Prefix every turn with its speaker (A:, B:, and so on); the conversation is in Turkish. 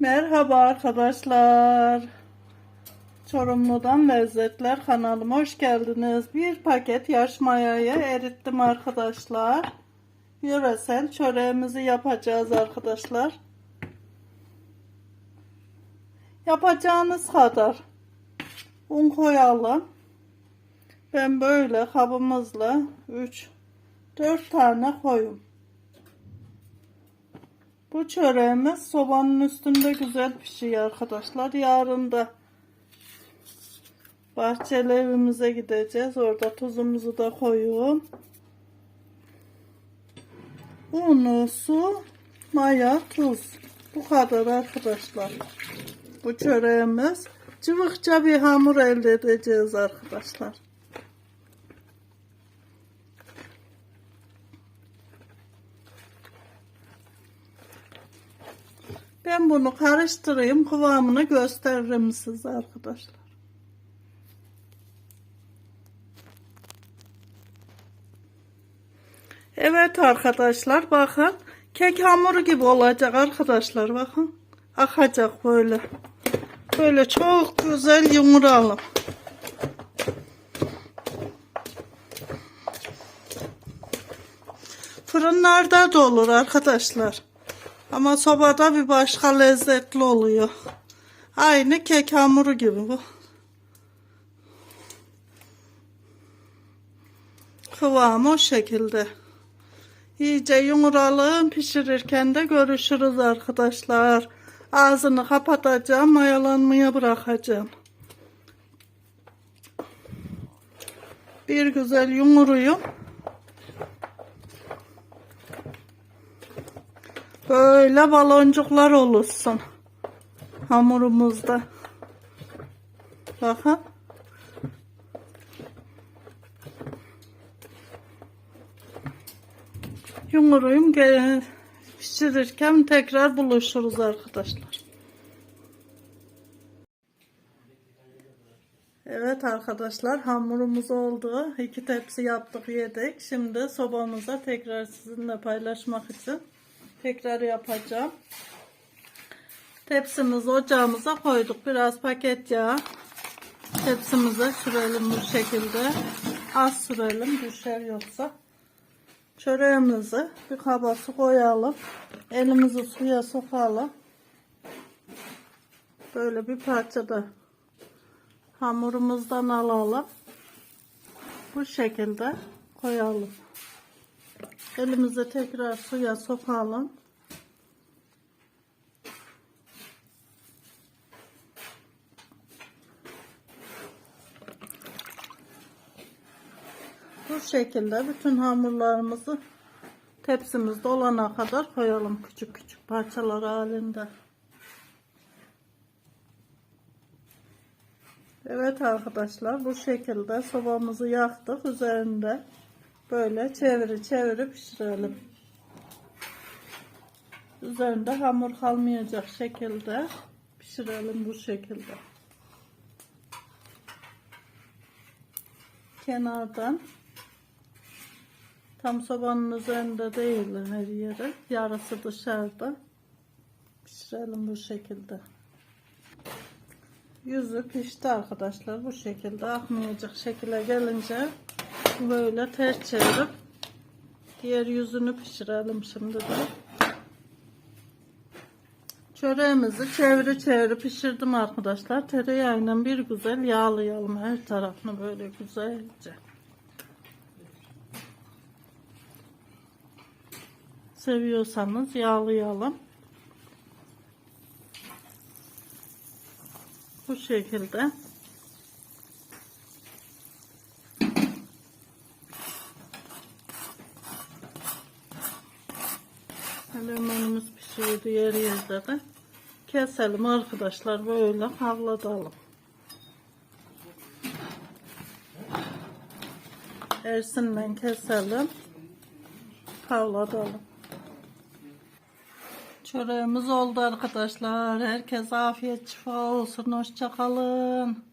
A: Merhaba arkadaşlar. Çorumlu'dan Lezzetler kanalıma hoş geldiniz. Bir paket yaş mayayı erittim arkadaşlar. Yöresel çöreğimizi yapacağız arkadaşlar. Yapacağınız kadar un koyalım. Ben böyle kabımızla 3 4 tane koyum. Bu çöreğimiz sobanın üstünde güzel pişiyor arkadaşlar. Yarın da bahçeli evimize gideceğiz. Orada tuzumuzu da koyuyorum. Unu, su, maya, tuz. Bu kadar arkadaşlar. Bu çöreğimiz. Cıvıkça bir hamur elde edeceğiz arkadaşlar. Ben bunu karıştırayım. Kıvamını gösteririm size arkadaşlar. Evet arkadaşlar bakın. Kek hamuru gibi olacak arkadaşlar bakın. Akacak böyle. Böyle çok güzel yumuralım. Fırınlarda da olur arkadaşlar. Ama sobada bir başka lezzetli oluyor. Aynı kek hamuru gibi bu. Kıvamı o şekilde. İyice yumuralım pişirirken de görüşürüz arkadaşlar. Ağzını kapatacağım, mayalanmaya bırakacağım. Bir güzel yumuruyum. Böyle baloncuklar oluşsun hamurumuzda. Bakın. Yumuruyum pişirirken tekrar buluşuruz arkadaşlar. Evet arkadaşlar hamurumuz oldu. İki tepsi yaptık yedik. Şimdi sobamıza tekrar sizinle paylaşmak için tekrar yapacağım. Tepsimizi ocağımıza koyduk. Biraz paket yağ tepsimize sürelim bu şekilde. Az sürelim düşer yoksa. Çöreğimizi bir kaba su koyalım. Elimizi suya sokalım. Böyle bir parça da hamurumuzdan alalım. Bu şekilde koyalım. Elimizi tekrar suya sokalım. Bu şekilde bütün hamurlarımızı tepsimizde olana kadar koyalım küçük küçük parçalar halinde. Evet arkadaşlar bu şekilde sobamızı yaktık üzerinde böyle çeviri çeviri pişirelim. Üzerinde hamur kalmayacak şekilde pişirelim bu şekilde. Kenardan tam sobanın üzerinde değil her yeri yarısı dışarıda pişirelim bu şekilde. Yüzü pişti arkadaşlar. Bu şekilde akmayacak şekilde gelince böyle ters çevirip diğer yüzünü pişirelim şimdi de. Çöreğimizi çeviri çeviri pişirdim arkadaşlar. Tereyağıyla bir güzel yağlayalım her tarafını böyle güzelce. Seviyorsanız yağlayalım. Bu şekilde. Elemanımız pişiyor diğer yerde de. Keselim arkadaşlar böyle havlatalım. Ersinden keselim. Havlatalım. Çöreğimiz oldu arkadaşlar. Herkese afiyet şifa olsun. Hoşça kalın.